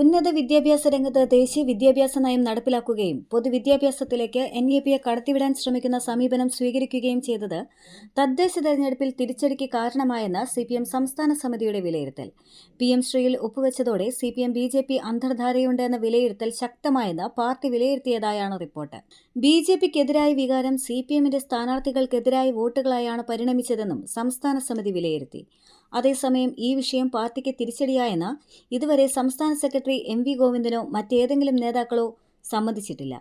ഉന്നത വിദ്യാഭ്യാസ രംഗത്ത് ദേശീയ വിദ്യാഭ്യാസ നയം നടപ്പിലാക്കുകയും പൊതുവിദ്യാഭ്യാസത്തിലേക്ക് എൻ ഇ പിയെ കടത്തിവിടാൻ ശ്രമിക്കുന്ന സമീപനം സ്വീകരിക്കുകയും ചെയ്തത് തദ്ദേശ തെരഞ്ഞെടുപ്പിൽ തിരിച്ചടിക്ക് കാരണമായെന്ന് സി പി എം സംസ്ഥാന സമിതിയുടെ വിലയിരുത്തൽ. പി എം ശ്രീയിൽ ഒപ്പുവെച്ചതോടെ C P M B J P അന്തർധാരയുണ്ടെന്ന വിലയിരുത്തൽ ശക്തമായെന്ന് പാർട്ടി വിലയിരുത്തിയതായാണ് റിപ്പോർട്ട്. ബി ജെ പിക്കെതിരായ വികാരം സി പി എമ്മിന്റെ സ്ഥാനാർത്ഥികൾക്കെതിരായ വോട്ടുകളായാണ് പരിണമിച്ചതെന്നും സംസ്ഥാന സമിതി വിലയിരുത്തി. അതേസമയം ഈ വിഷയം പാർട്ടിക്ക് തിരിച്ചടിയായെന്ന് ഇതുവരെ സംസ്ഥാന സെക്രട്ടറി എം വി ഗോവിന്ദനോ മറ്റേതെങ്കിലും നേതാക്കളോ സമ്മതിച്ചിട്ടില്ല.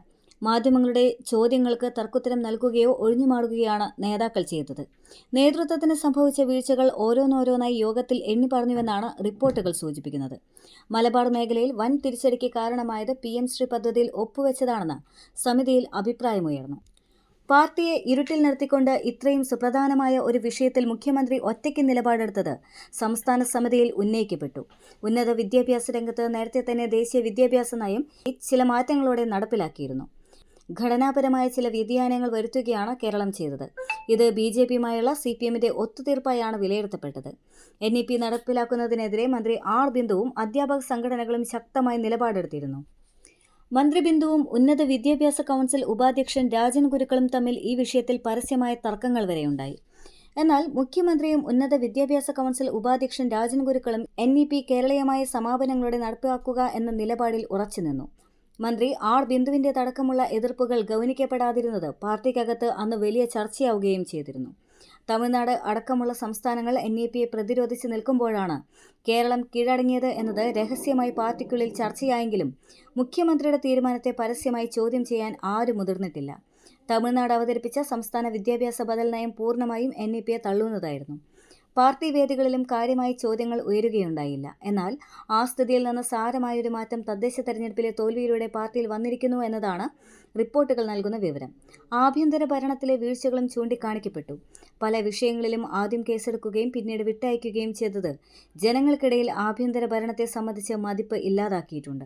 മാധ്യമങ്ങളുടെ ചോദ്യങ്ങൾക്ക് തർക്കുത്തരം നൽകുകയോ ഒഴിഞ്ഞുമാറുകയാണ് നേതാക്കൾ ചെയ്തത്. നേതൃത്വത്തിന് സംഭവിച്ച വീഴ്ചകൾ ഓരോന്നോരോന്നായി യോഗത്തിൽ എണ്ണി പറഞ്ഞുവെന്നാണ് റിപ്പോർട്ടുകൾ സൂചിപ്പിക്കുന്നത്. മലബാർ മേഖലയിൽ വൻ തിരിച്ചടിക്ക് കാരണമായത് പി എം ശ്രീ പദ്ധതിയിൽ ഒപ്പുവെച്ചതാണെന്ന് സമിതിയിൽ അഭിപ്രായമുയർന്നു. പാർട്ടിയെ ഇരുട്ടിൽ നിർത്തിക്കൊണ്ട് ഇത്രയും സുപ്രധാനമായ ഒരു വിഷയത്തിൽ മുഖ്യമന്ത്രി ഒറ്റയ്ക്ക് നിലപാടെടുത്തത് സംസ്ഥാന സമിതിയിൽ ഉന്നയിക്കപ്പെട്ടു. ഉന്നത വിദ്യാഭ്യാസ രംഗത്ത് നേരത്തെ തന്നെ ദേശീയ വിദ്യാഭ്യാസ നയം ചില മാറ്റങ്ങളോടെ നടപ്പിലാക്കിയിരുന്നു. ഘടനാപരമായ ചില വ്യതിയാനങ്ങൾ വരുത്തുകയാണ് കേരളം ചെയ്തത്. ഇത് ബി ജെ പിയുമായുള്ള സി പി എമ്മിന്റെ ഒത്തുതീർപ്പായാണ് വിലയിരുത്തപ്പെട്ടത്. എൻ ഇ പി നടപ്പിലാക്കുന്നതിനെതിരെ മന്ത്രി ആർ ബിന്ദുവും അധ്യാപക സംഘടനകളും ശക്തമായി നിലപാടെടുത്തിരുന്നു. മന്ത്രി ബിന്ദുവും ഉന്നത വിദ്യാഭ്യാസ കൗൺസിൽ ഉപാധ്യക്ഷൻ രാജൻ ഗുരുക്കളും തമ്മിൽ ഈ വിഷയത്തിൽ പരസ്യമായ തർക്കങ്ങൾ വരെയുണ്ടായി. എന്നാൽ മുഖ്യമന്ത്രിയും ഉന്നത വിദ്യാഭ്യാസ കൗൺസിൽ ഉപാധ്യക്ഷൻ രാജൻ ഗുരുക്കളും എൻ ഇ പി കേരളീയമായ സമാപനങ്ങളുടെ നടപ്പാക്കുക എന്ന നിലപാടിൽ ഉറച്ചുനിന്നു മന്ത്രി ആർ ബിന്ദുവിന്റെ തടക്കമുള്ള എതിർപ്പുകൾ ഗൗനിക്കപ്പെടാതിരുന്നത് പാർട്ടിക്കകത്ത് അന്ന് വലിയ ചർച്ചയാവുകയും ചെയ്തിരുന്നു. തമിഴ്നാട് അടക്കമുള്ള സംസ്ഥാനങ്ങൾ എൻ ഇ പിയെ പ്രതിരോധിച്ച് നിൽക്കുമ്പോഴാണ് കേരളം കീഴടങ്ങിയത് എന്നത് രഹസ്യമായി പാർട്ടിക്കുള്ളിൽ ചർച്ചയായെങ്കിലും മുഖ്യമന്ത്രിയുടെ തീരുമാനത്തെ പരസ്യമായി ചോദ്യം ചെയ്യാൻ ആരും മുതിർന്നിട്ടില്ല. തമിഴ്നാട് അവതരിപ്പിച്ച സംസ്ഥാന വിദ്യാഭ്യാസ ബദൽ നയം പൂർണമായും എൻ ഇ പിയെ തള്ളുന്നതായിരുന്നു. പാർട്ടി വേദികളിലും കാര്യമായി ചോദ്യങ്ങൾ ഉയരുകയുണ്ടായില്ല. എന്നാൽ ആ സ്ഥിതിയിൽ നിന്ന് സാരമായൊരു മാറ്റം തദ്ദേശ തെരഞ്ഞെടുപ്പിലെ തോൽവിയിലൂടെ പാർട്ടിയിൽ വന്നിരിക്കുന്നു എന്നതാണ് റിപ്പോർട്ടുകൾ നൽകുന്ന വിവരം. ആഭ്യന്തര ഭരണത്തിലെ വീഴ്ചകളും ചൂണ്ടിക്കാണിക്കപ്പെട്ടു. പല വിഷയങ്ങളിലും ആദ്യം കേസെടുക്കുകയും പിന്നീട് വിട്ടയക്കുകയും ചെയ്തത് ജനങ്ങൾക്കിടയിൽ ആഭ്യന്തര ഭരണത്തെ സംബന്ധിച്ച് മതിപ്പ് ഇല്ലാതാക്കിയിട്ടുണ്ട്.